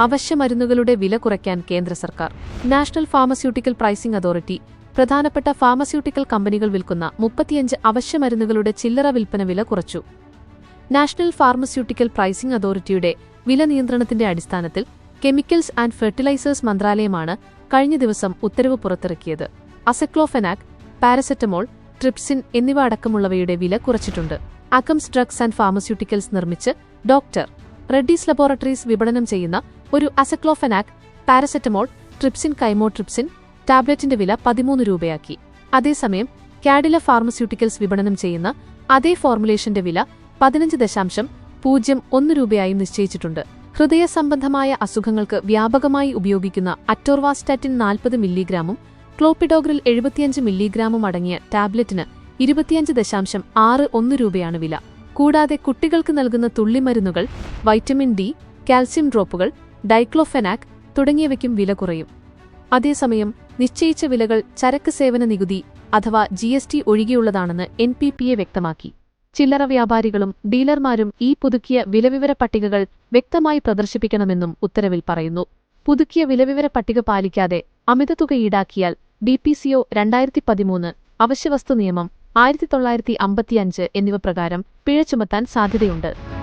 അവശ്യമരുന്നുകളുടെ വില കുറയ്ക്കാൻ കേന്ദ്ര സർക്കാർ. National pharmaceutical pricing authority. പ്രധാനപ്പെട്ട ഫാർമസ്യൂട്ടിക്കൽ കമ്പനികൾ വിൽക്കുന്ന മുപ്പത്തിയഞ്ച് അവശ്യമരുന്നുകളുടെ ചില്ലറ വിൽപ്പന വില കുറച്ചു. നാഷണൽ ഫാർമസ്യൂട്ടിക്കൽ പ്രൈസിംഗ് അതോറിറ്റിയുടെ വില നിയന്ത്രണത്തിന്റെ അടിസ്ഥാനത്തിൽ കെമിക്കൽസ് ആൻഡ് ഫെർട്ടിലൈസേഴ്സ് മന്ത്രാലയമാണ് കഴിഞ്ഞ ദിവസം ഉത്തരവ് പുറത്തിറക്കിയത്. അസക്ലോഫെനാക് പാരസെറ്റമോൾ ട്രിപ്സിൻ എന്നിവ അടക്കമുള്ളവയുടെ വില കുറച്ചിട്ടുണ്ട്. അക്കംസ് ഡ്രഗ്സ് ആൻഡ് ഫാർമസ്യൂട്ടിക്കൽസ് നിർമ്മിച്ച് ഡോക്ടർ റെഡ്ഡീസ് ലബോറട്ടറീസ് വിപണനം ചെയ്യുന്ന ഒരു aceclofenac paracetamol trypsin chymotrypsin ടാബ്ലറ്റിന്റെ വില പതിമൂന്ന് രൂപയാക്കി. അതേസമയം കാഡില ഫാർമസ്യൂട്ടിക്കൽസ് വിപണനം ചെയ്യുന്ന അതേ ഫോർമുലേഷന്റെ വില പതിനഞ്ച് ദശാംശം പൂജ്യം ഒന്ന് രൂപയായും നിശ്ചയിച്ചിട്ടുണ്ട്. ഹൃദയ സംബന്ധമായ അസുഖങ്ങൾക്ക് വ്യാപകമായി ഉപയോഗിക്കുന്ന അറ്റോർവാസ്റ്റാറ്റിൻ നാൽപ്പത് മില്ലിഗ്രാമും ക്ലോപ്പിഡോഗ്രിൽ എഴുപത്തിയഞ്ച് മില്ലിഗ്രാമും അടങ്ങിയ ടാബ്ലറ്റിന് ഇരുപത്തിയഞ്ച് ദശാംശം ആറ് ഒന്ന് രൂപയാണ് വില. കൂടാതെ കുട്ടികൾക്ക് നൽകുന്ന തുള്ളിമരുന്നുകൾ vitamin D calcium drops diclofenac തുടങ്ങിയവയ്ക്കും വില കുറയും. അതേസമയം നിശ്ചയിച്ച വിലകൾ ചരക്ക് സേവന നികുതി അഥവാ ജി എസ് ടി ഒഴികെയുള്ളതാണെന്ന് എൻ പി പി എ വ്യക്തമാക്കി. ചില്ലറ വ്യാപാരികളും ഡീലർമാരും ഈ പുതുക്കിയ വിലവിവര പട്ടികകൾ വ്യക്തമായി പ്രദർശിപ്പിക്കണമെന്നും ഉത്തരവിൽ പറയുന്നു. പുതുക്കിയ വിലവിവര പട്ടിക പാലിക്കാതെ അമിത തുക ഈടാക്കിയാൽ ബി പി സിഒ രണ്ടായിരത്തി പതിമൂന്ന് അവശ്യവസ്തു നിയമം ആയിരത്തി തൊള്ളായിരത്തി അമ്പത്തിയഞ്ച് എന്നിവ പ്രകാരം പിഴ ചുമത്താൻ സാധ്യതയുണ്ട്.